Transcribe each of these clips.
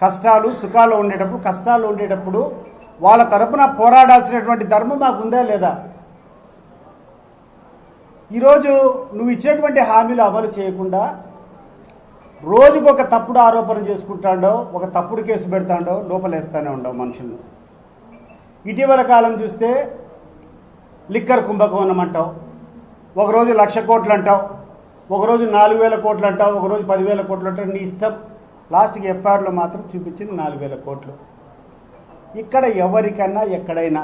కష్టాలు సుఖాలు ఉండేటప్పుడు కష్టాలు ఉండేటప్పుడు వాళ్ళ తరపున పోరాడాల్సినటువంటి ధర్మం మాకు ఉందా లేదా? ఈరోజు నువ్వు ఇచ్చినటువంటి హామీలు అమలు చేయకుండా రోజుకు ఒక తప్పుడు ఆరోపణ చేసుకుంటాడో ఒక తప్పుడు కేసు పెడతాడో లోపలేస్తూనే ఉండవు మనుషులు. ఇటీవల కాలం చూస్తే లిక్కర్ కుంభకోణం అంటావు ఒకరోజు లక్ష కోట్లు అంటావు ఒకరోజు నాలుగు వేల కోట్లు అంటావు ఒకరోజు పదివేల కోట్లు అంటావు నీ ఇష్టం లాస్ట్కి ఎఫ్ఆర్లో మాత్రం చూపించింది నాలుగు వేల కోట్లు. ఇక్కడ ఎవరికన్నా ఎక్కడైనా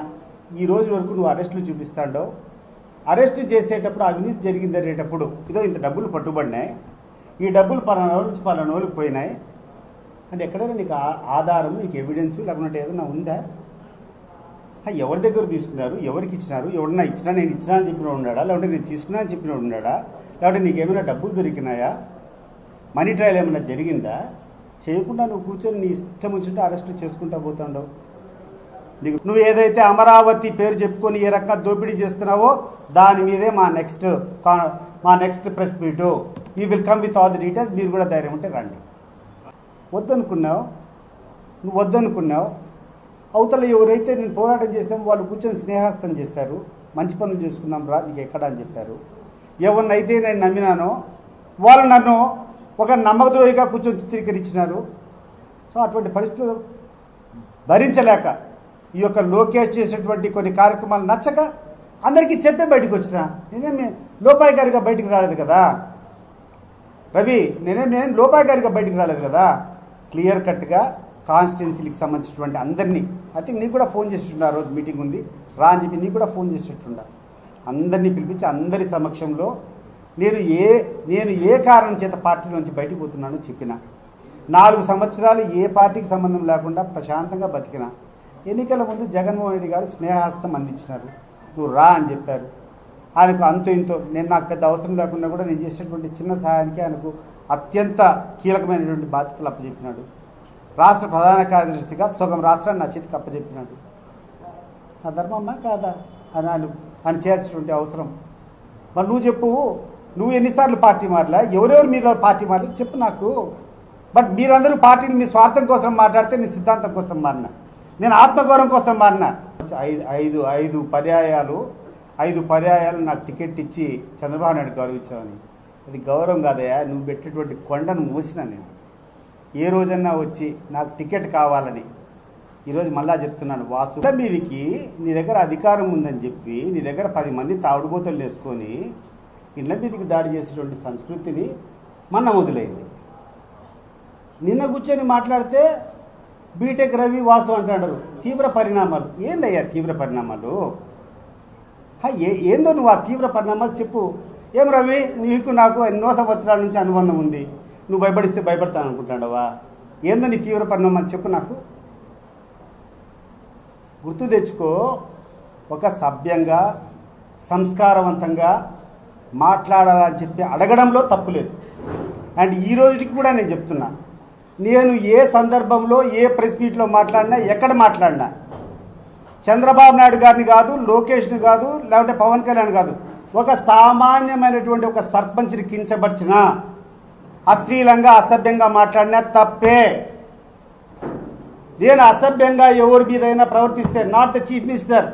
ఈ రోజు వరకు నువ్వు అరెస్టులు చూపిస్తాడో అరెస్టు చేసేటప్పుడు అవినీతి జరిగింది అనేటప్పుడు ఇదో ఇంత డబ్బులు పట్టుబడినాయి ఈ డబ్బులు పలానా రోజు నుంచి పలానా రోజులకు పోయినాయి అంటే ఎక్కడైనా నీకు ఆ- ఆధారం నీకు ఎవిడెన్స్ లేకుంటే ఏదైనా ఉందా? ఎవరి దగ్గర తీసుకున్నారు ఎవరికి ఇచ్చినారు ఎవరన్నా ఇచ్చినా నేను ఇచ్చినా అని చెప్పిన ఉన్నాడా? లేకుంటే నేను తీసుకున్నా అని చెప్పిన ఉన్నాడా? లేకుంటే నీకు ఏమైనా డబ్బులు దొరికినాయా? మనీ ట్రయల్ ఏమైనా జరిగిందా? చేయకుండా నువ్వు కూర్చొని నీ ఇష్టం వచ్చినట్టు అరెస్ట్ చేసుకుంటా పోతాండవు. నీకు నువ్వు ఏదైతే అమరావతి పేరు చెప్పుకొని ఏ రకంగా దోపిడీ చేస్తున్నావో దాని మీదే మా నెక్స్ట్ కా- మా next press meet. He will come with all the details మీరు కూడా ధైర్యం ఉంటే రండి. వద్దనుకున్నావు. నువ్వు వద్దనుకున్నావు. అవతల ఎవరైతే నేను పోరాటం చేస్తామో వాళ్ళు కూర్చొని స్నేహాస్తం చేశారు. మంచి పనులు చేసుకుందాం రా నీకు ఎక్కడ అని చెప్పారు. ఎవరినైతే నేను నమ్మినానో వాళ్ళు నన్ను ఒక నమ్మకద్రోహిగా కూర్చొని చిత్రీకరించినారు. సో అటువంటి పరిస్థితులు భరించలేక ఈ యొక్క లోకేష్ చేసినటువంటి కొన్ని కార్యక్రమాలు నచ్చక అందరికీ చెప్పే బయటకు వచ్చిన నేనేమి లోపాయి గారిగా బయటికి రాలేదు కదా? రవి నేనేం నేను లోపాయి గారిగా బయటికి రాలేదు కదా? క్లియర్ కట్గా కాన్స్టిట్యున్సీలకు సంబంధించినటువంటి అందరినీ ఐ థింక్ నీకు కూడా ఫోన్ చేస్తుండ రోజు మీటింగ్ ఉంది. రా అని చెప్పి నీకు కూడా ఫోన్ చేసేటుండ అందరినీ పిలిపించి అందరి సమక్షంలో నేను ఏ నేను ఏ కారణం చేత పార్టీ నుంచి బయటకు పోతున్నానో చెప్పిన. నాలుగు సంవత్సరాలు ఏ పార్టీకి సంబంధం లేకుండా ప్రశాంతంగా బతికిన. ఎన్నికల ముందు జగన్మోహన్ రెడ్డి గారు స్నేహాస్తం అందించినారు. నువ్వు రా అని చెప్పారు. ఆయనకు అంతో ఇంతో నేను నాకు పెద్ద అవసరం లేకుండా కూడా నేను చేసినటువంటి చిన్న సహాయానికి ఆయనకు అత్యంత కీలకమైనటువంటి బాధ్యతలు అప్పచెప్పినాడు. రాష్ట్ర ప్రధాన కార్యదర్శిగా సగం రాష్ట్రాన్ని నా చేతికి అప్పచెప్పినాడు. నా ధర్మమ్మా కాదా? అని ఆయన ఆయన చేయాల్సినటువంటి అవసరం. మరి నువ్వు చెప్పు. నువ్వు ఎన్నిసార్లు పార్టీ మారలా? ఎవరెవరు మీద పార్టీ మారలే? చెప్పు నాకు. బట్ మీరందరూ పార్టీని మీ స్వార్థం కోసం మాట్లాడితే నేను సిద్ధాంతం కోసం మారినా? నేను ఆత్మగౌరవం కోసం మారినా? ఐదు ఐదు ఐదు పర్యాయాలు ఐదు పర్యాయాలు నాకు టికెట్ ఇచ్చి చంద్రబాబు నాయుడు గౌరవించామని అది గౌరవం కాదయా నువ్వు పెట్టేటువంటి కొండను మూసినా నేను. ఏ రోజన్నా వచ్చి నాకు టికెట్ కావాలని. ఈరోజు మళ్ళా చెప్తున్నాను వాసు. మీదికి మీదకి నీ దగ్గర అధికారం ఉందని చెప్పి నీ దగ్గర పది మంది తాగుడుబోతలు వేసుకొని ఇళ్ళ మీదకి దాడి చేసేటువంటి సంస్కృతిని మన మొదలైంది నిన్న కూర్చొని మాట్లాడితే బీటెక్ రవి వాసు అంటాడు తీవ్ర పరిణామాలు. ఏందయ్యా తీవ్ర పరిణామాలు? ఏ ఏందో నువ్వు ఆ తీవ్ర పరిణామాలు చెప్పు. ఏం రవి నీకు నాకు ఎన్నో సంవత్సరాల నుంచి అనుబంధం ఉంది. నువ్వు భయపడిస్తే భయపడతాను అనుకుంటాడవా ఏందో నీ తీవ్ర పరిణామాలు చెప్పు నాకు. గుర్తు తెచ్చుకో ఒక సభ్యంగా సంస్కారవంతంగా మాట్లాడాలని చెప్పి అడగడంలో తప్పులేదు అండ్ ఈ రోజుకి కూడా నేను చెప్తున్నా నేను ఏ సందర్భంలో ఏ ప్రెస్ మీట్లో మాట్లాడినా ఎక్కడ మాట్లాడినా చంద్రబాబు నాయుడు గారిని కాదు లోకేష్ని కాదు లేకుంటే పవన్ కళ్యాణ్ కాదు ఒక సామాన్యమైనటువంటి ఒక సర్పంచ్ని కించపరిచిన అశ్లీలంగా అసభ్యంగా మాట్లాడినా తప్పే. నేను అసభ్యంగా ఎవరి మీదైనా ప్రవర్తిస్తే not the chief minister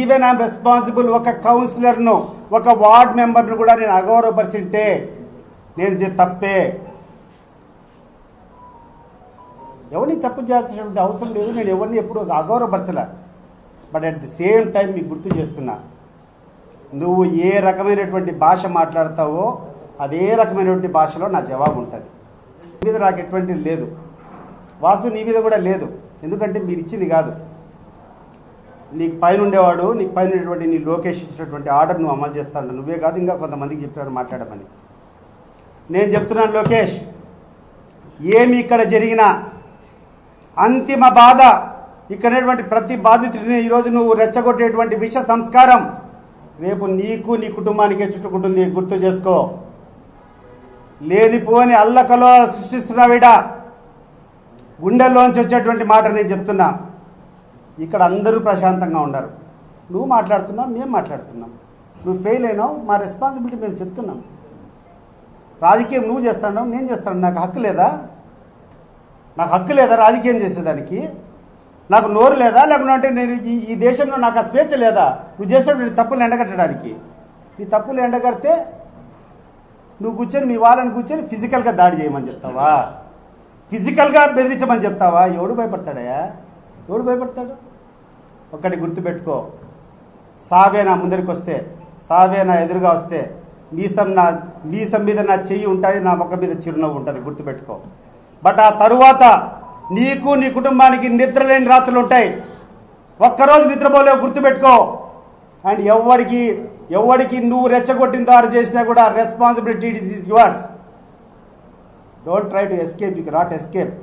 even I'm responsible ఒక కౌన్సిలర్ను ఒక వార్డ్ మెంబర్ను కూడా నేను అగౌరవపరిచింటే నేను తప్పే. ఎవరిని తప్పు చేయాల్సినటువంటి అవసరం లేదు నేను ఎవరిని ఎప్పుడు అగౌరవపరచలే. But at the same time మీకు గుర్తు చేస్తున్నా నువ్వు ఏ రకమైనటువంటి భాష మాట్లాడతావో అదే రకమైనటువంటి భాషలో నా జవాబు ఉంటుంది నీ మీద నాకు ఎటువంటిది లేదు. వాసు నీ మీద కూడా లేదు. ఎందుకంటే మీరు ఇచ్చింది కాదు. నీకు పైన ఉండేవాడు నీకు పైన ఉండేటువంటి నీ లోకేష్ ఇచ్చినటువంటి ఆర్డర్ నువ్వు అమలు చేస్తాడు నువ్వే కాదు ఇంకా కొంతమందికి చెప్తాడు మాట్లాడమని. నేను చెప్తున్నాను లోకేష్ ఏమి ఇక్కడ జరిగినా అంతిమ బాధ ఇక్కడటువంటి ప్రతి బాధితుడిని ఈరోజు నువ్వు రెచ్చగొట్టేటువంటి విష సంస్కారం రేపు నీకు నీ కుటుంబానికే చుట్టుకుంటుంది గుర్తు చేసుకో. లేనిపోని అల్లకలో సృష్టిస్తున్నావిడా గుండెల్లోంచి వచ్చేటువంటి మాట నేను చెప్తున్నా. ఇక్కడ అందరూ ప్రశాంతంగా ఉండరు. నువ్వు మాట్లాడుతున్నావు మేము మాట్లాడుతున్నాం. నువ్వు ఫెయిల్ అయినావు మా రెస్పాన్సిబిలిటీ మేము చెప్తున్నాం. రాజకీయం నువ్వు చేస్తాడు నేను చేస్తాను నాకు హక్కు లేదా? నాకు హక్కు లేదా రాజకీయం చేసేదానికి? నాకు నోరు లేదా? లేకుంటే నేను ఈ ఈ దేశంలో నాకు ఆ స్వేచ్ఛ లేదా? నువ్వు చేసేటువంటి తప్పులు ఎండగట్టడానికి. నీ తప్పులు ఎండగడితే నువ్వు కూర్చొని మీ వాళ్ళని కూర్చొని ఫిజికల్గా దాడి చేయమని చెప్తావా? ఫిజికల్గా బెదిరించమని చెప్తావా? ఎవడు భయపడతాడయా ఎవడు భయపడతాడు? ఒక్కటి గుర్తుపెట్టుకో. సావే నా ముందరికి వస్తే సావే నా ఎదురుగా వస్తే మీసం నా మీసం మీద నా చెయ్యి ఉంటుంది నా మొక్క మీద చిరునవ్వు ఉంటుంది గుర్తుపెట్టుకో. బట్ ఆ తరువాత నీకు నీ కుటుంబానికి నిద్ర లేని రాత్రులు ఉంటాయి. ఒక్కరోజు నిద్రపోలేవు గుర్తుపెట్టుకో. అండ్ ఎవరికి ఎవరికి నువ్వు రెచ్చగొట్టిన దారి చేసినా కూడా responsibility is yours don't try to escape you cannot escape